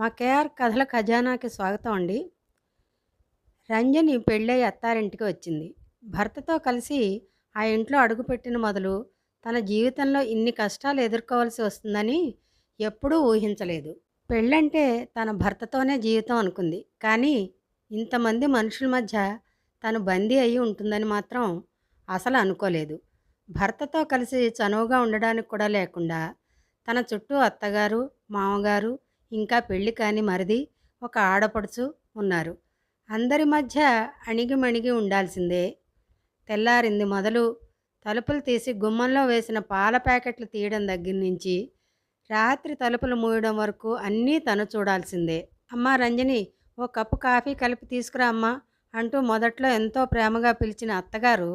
మా కేఆర్ కథల ఖజానాకి స్వాగతం అండి. రంజని పెళ్ళై అత్తారింటికి వచ్చింది. భర్తతో కలిసి ఆ ఇంట్లో అడుగుపెట్టిన మొదలు తన జీవితంలో ఇన్ని కష్టాలు ఎదుర్కోవాల్సి వస్తుందని ఎప్పుడూ ఊహించలేదు. పెళ్ళంటే తన భర్తతోనే జీవితం అనుకుంది. కానీ ఇంతమంది మనుషుల మధ్య తను బందీ అయి ఉంటుందని మాత్రం అసలు అనుకోలేదు. భర్తతో కలిసి చనువుగా ఉండడానికి కూడా లేకుండా తన చుట్టూ అత్తగారు మామగారు ఇంకా పెళ్ళి కాని మరిది ఒక ఆడపడుచు ఉన్నారు. అందరి మధ్య అణిగిమణిగి ఉండాల్సిందే. తెల్లారింది మొదలు తలుపులు తీసి గుమ్మంలో వేసిన పాల ప్యాకెట్లు తీయడం దగ్గర నుంచి రాత్రి తలుపులు మూయడం వరకు అన్నీ తను చూడాల్సిందే. అమ్మా రంజని ఓ కప్పు కాఫీ కలిపి తీసుకురా అమ్మా అంటూ మొదట్లో ఎంతో ప్రేమగా పిలిచిన అత్తగారు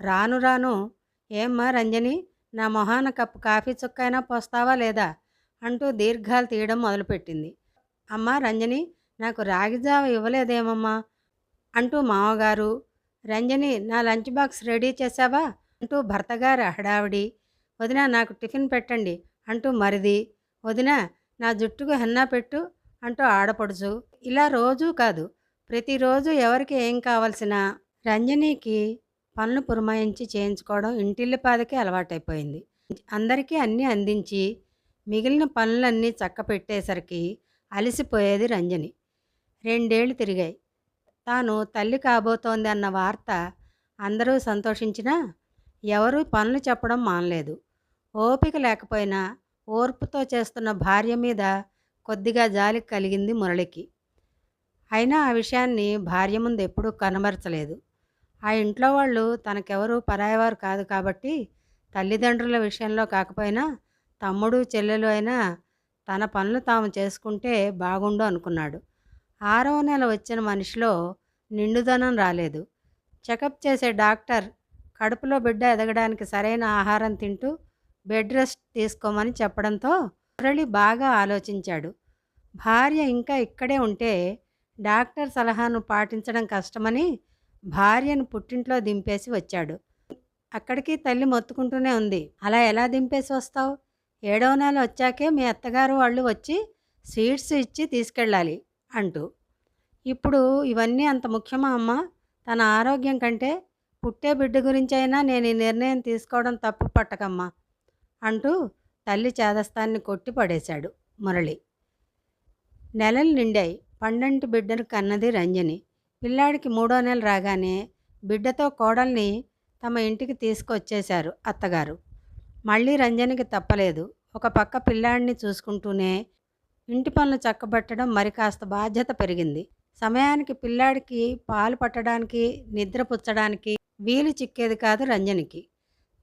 రాను రాను ఏమ్మా రంజని నా మొహాన కప్పు కాఫీ చుక్కైనా పోస్తావా లేదా? అంటూ దీర్ఘాలు తీయడం మొదలుపెట్టింది. అమ్మా రంజని నాకు రాగిజావ ఇవ్వలేదేమమ్మా? అంటూ మామగారు రంజని నా లంచ్ బాక్స్ రెడీ చేశావా? అంటూ భర్తగారు హడావిడి వదిన నాకు టిఫిన్ పెట్టండి. అంటూ మరిది వదిన నా జుట్టుకు హెన్నా పెట్టు. అంటూ ఆడపడుచు ఇలా రోజూ కాదు ప్రతిరోజు ఎవరికి ఏం కావాల్సిన. రంజనీకి పనులు పురమాయించి చేయించుకోవడం ఇంటిల్లిపాదకి అలవాటైపోయింది. అందరికీ అన్నీ అందించి మిగిలిన పనులన్నీ చక్క పెట్టేసరికి అలసిపోయేది రంజని. రెండేళ్ళు తిరిగాయి. తాను తల్లి కాబోతోంది అన్న వార్త అందరూ సంతోషించినా ఎవరూ పనులు చెప్పడం మానలేదు. ఓపిక లేకపోయినా ఓర్పుతో చేస్తున్న భార్య మీద కొద్దిగా జాలి కలిగింది మురళికి. అయినా ఆ విషయాన్ని భార్య ముందు ఎప్పుడూ కనబరచలేదు. ఆ ఇంట్లో వాళ్ళు తనకెవరూ పరాయవారు కాదు కాబట్టి తల్లిదండ్రుల విషయంలో కాకపోయినా తమ్ముడు చెల్లెలు అయినా తన పనులు తాము చేసుకుంటే బాగుండు అనుకున్నాడు. ఆరవ నెల వచ్చిన మనిషిలో నిండుదనం రాలేదు. చెకప్ చేసే డాక్టర్ కడుపులో బిడ్డ ఎదగడానికి సరైన ఆహారం తింటూ బెడ్ రెస్ట్ తీసుకోమని చెప్పడంతో మురళి బాగా ఆలోచించాడు. భార్య ఇంకా ఇక్కడే ఉంటే డాక్టర్ సలహాను పాటించడం కష్టమని భార్యను పుట్టింట్లో దింపేసి వచ్చాడు. అక్కడికి తల్లి మొత్తుకుంటూనే ఉంది. అలా ఎలా దింపేసి వస్తావు? ఏడవ నెల వచ్చాకే మీ అత్తగారు వాళ్ళు వచ్చి స్వీట్స్ ఇచ్చి తీసుకెళ్ళాలి అంటూ. ఇప్పుడు ఇవన్నీ అంత ముఖ్యమా అమ్మ? తన ఆరోగ్యం కంటే పుట్టే బిడ్డ గురించైనా నేను ఈ నిర్ణయం తీసుకోవడం తప్పు పట్టకమ్మా అంటూ తల్లి చేదస్తాన్ని కొట్టి పడేశాడు మురళి. నెలలు నిండాయి. పండంటి బిడ్డను కన్నది రంజని. పిల్లాడికి మూడో నెల రాగానే బిడ్డతో కోడల్ని తమ ఇంటికి తీసుకొచ్చేశారు అత్తగారు. మళ్ళీ రంజనికి తప్పలేదు. ఒక పక్క పిల్లాడిని చూసుకుంటూనే ఇంటి పనులు చక్కబెట్టడం మరి కాస్త బాధ్యత పెరిగింది. సమయానికి పిల్లాడికి పాలు పట్టడానికి నిద్ర పుచ్చడానికి వీలు చిక్కేది కాదు రంజనికి.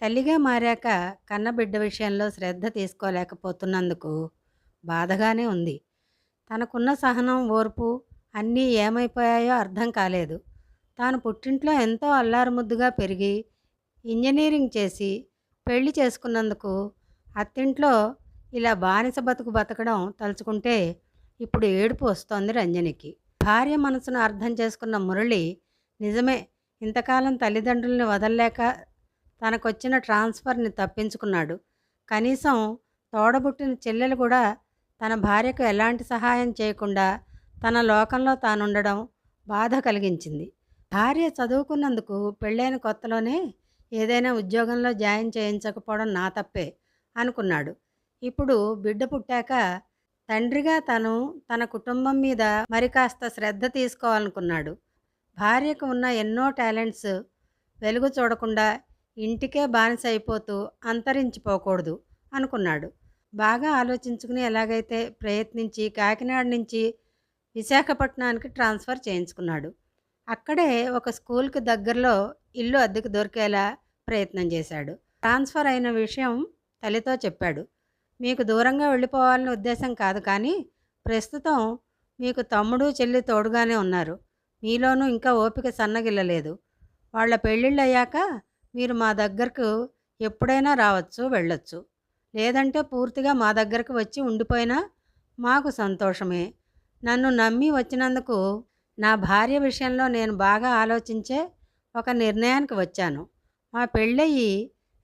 తల్లిగా మారాక కన్నబిడ్డ విషయంలో శ్రద్ధ తీసుకోలేకపోతున్నందుకు బాధగానే ఉంది. తనకున్న సహనం ఓర్పు అన్నీ ఏమైపోయాయో అర్థం కాలేదు. తాను పుట్టింట్లో ఎంతో అల్లారుముద్దుగా పెరిగి ఇంజనీరింగ్ చేసి పెళ్ళి చేసుకున్నందుకు అత్తింట్లో ఇలా బానిస బతుకు బతకడం తలుచుకుంటే ఇప్పుడు ఏడుపు వస్తోంది రంజనికి. భార్య మనసును అర్థం చేసుకున్న మురళి నిజమే ఇంతకాలం తల్లిదండ్రుల్ని వదల్లేక తనకొచ్చిన ట్రాన్స్ఫర్ని తప్పించుకున్నాడు. కనీసం తోడబుట్టిన చెల్లెలు కూడా తన భార్యకు ఎలాంటి సహాయం చేయకుండా తన లోకంలో తానుండడం బాధ కలిగించింది. భార్య చదువుకున్నందుకు పెళ్ళైన కొత్తలోనే ఏదైనా ఉద్యోగంలో జాయిన్ చేయించకపోవడం నా తప్పే అనుకున్నాడు. ఇప్పుడు బిడ్డ పుట్టాక తండ్రిగా తను తన కుటుంబం మీద మరి కాస్త శ్రద్ధ తీసుకోవాలనుకున్నాడు. భార్యకు ఉన్న ఎన్నో టాలెంట్స్ వెలుగు చూడకుండా ఇంటికే బానిస అయిపోతూ అంతరించిపోకూడదు అనుకున్నాడు. బాగా ఆలోచించుకుని ఎలాగైతే ప్రయత్నించి కాకినాడ నుంచి విశాఖపట్నానికి ట్రాన్స్ఫర్ చేయించుకున్నాడు. అక్కడే ఒక స్కూల్కి దగ్గరలో ఇల్లు అద్దెకు దొరికేలా ప్రయత్నం చేశాడు. ట్రాన్స్ఫర్ అయిన విషయం తల్లితో చెప్పాడు. మీకు దూరంగా వెళ్ళిపోవాలనే ఉద్దేశం కాదు కానీ ప్రస్తుతం మీకు తమ్ముడు చెల్లి తోడుగానే ఉన్నారు. మీలోనూ ఇంకా ఓపిక సన్నగిల్లలేదు. వాళ్ళ పెళ్ళిళ్ళు అయ్యాక మీరు మా దగ్గరకు ఎప్పుడైనా రావచ్చు వెళ్ళొచ్చు. లేదంటే పూర్తిగా మా దగ్గరకు వచ్చి ఉండిపోయినా మాకు సంతోషమే. నన్ను నమ్మి వచ్చినందుకు నా భార్య విషయంలో నేను బాగా ఆలోచించే ఒక నిర్ణయానికి వచ్చాను. మా పెళ్ళయి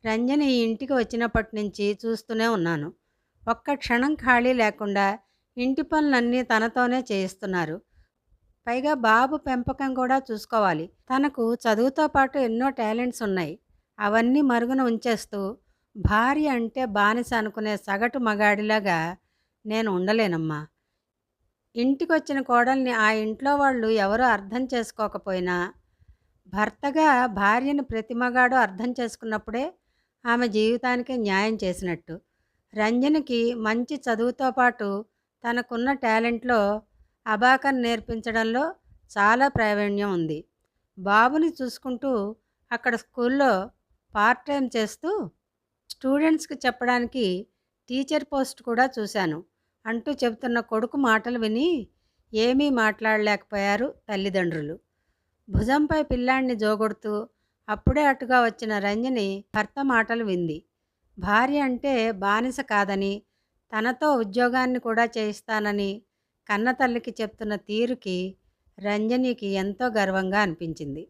రంజని ఇంటికి వచ్చినప్పటి నుంచి చూస్తూనే ఉన్నాను. ఒక్క క్షణం ఖాళీ లేకుండా ఇంటి పనులన్నీ తనతోనే చేయిస్తున్నారు. పైగా బాబు పెంపకం కూడా చూసుకోవాలి. తనకు చదువుతో పాటు ఎన్నో టాలెంట్స్ ఉన్నాయి. అవన్నీ మరుగున ఉంచేస్తూ భార్య అంటే బానిస అనుకునే సగటు మగాడిలాగా నేను ఉండలేనమ్మా. ఇంటికొచ్చిన కోడల్ని ఆ ఇంట్లో వాళ్ళు ఎవరూ అర్థం చేసుకోకపోయినా భర్తగా భార్యను ప్రతి మగాడు అర్థం చేసుకున్నప్పుడే ఆమె జీవితానికి న్యాయం చేసినట్టు. రంజనికి మంచి చదువుతో పాటు తనకున్న టాలెంట్లో అబాకన్ నేర్పించడంలో చాలా ప్రావీణ్యం ఉంది. బాబుని చూసుకుంటూ అక్కడ స్కూల్లో పార్ట్ టైం చేస్తూ స్టూడెంట్స్కి చెప్పడానికి టీచర్ పోస్ట్ కూడా చూశాను. అంటూ చెబుతున్న కొడుకు మాటలు విని ఏమీ మాట్లాడలేకపోయారు తల్లిదండ్రులు. భుజంపై పిల్లాన్ని జోగొడుతూ అప్పుడే అటుగా వచ్చిన రంజని భర్త మాటలు వింది. భార్య అంటే బానిస కాదని తనతో ఉద్యోగాన్ని కూడా చేయిస్తానని కన్నతల్లికి చెప్తున్న తీరుకి రంజనికి ఎంతో గర్వంగా అనిపించింది.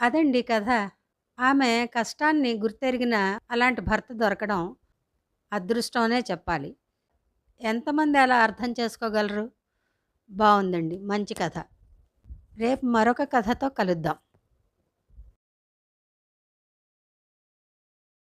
అదండి కథ. ఆమె కష్టాన్ని గుర్తెరిగిన అలాంటి భర్త దొరకడం అదృష్టమనే చెప్పాలి. ఎంతమంది అలా అర్థం చేసుకోగలరు? బాగుందండి మంచి కథ. రేపు మరొక కథతో కలుద్దాం.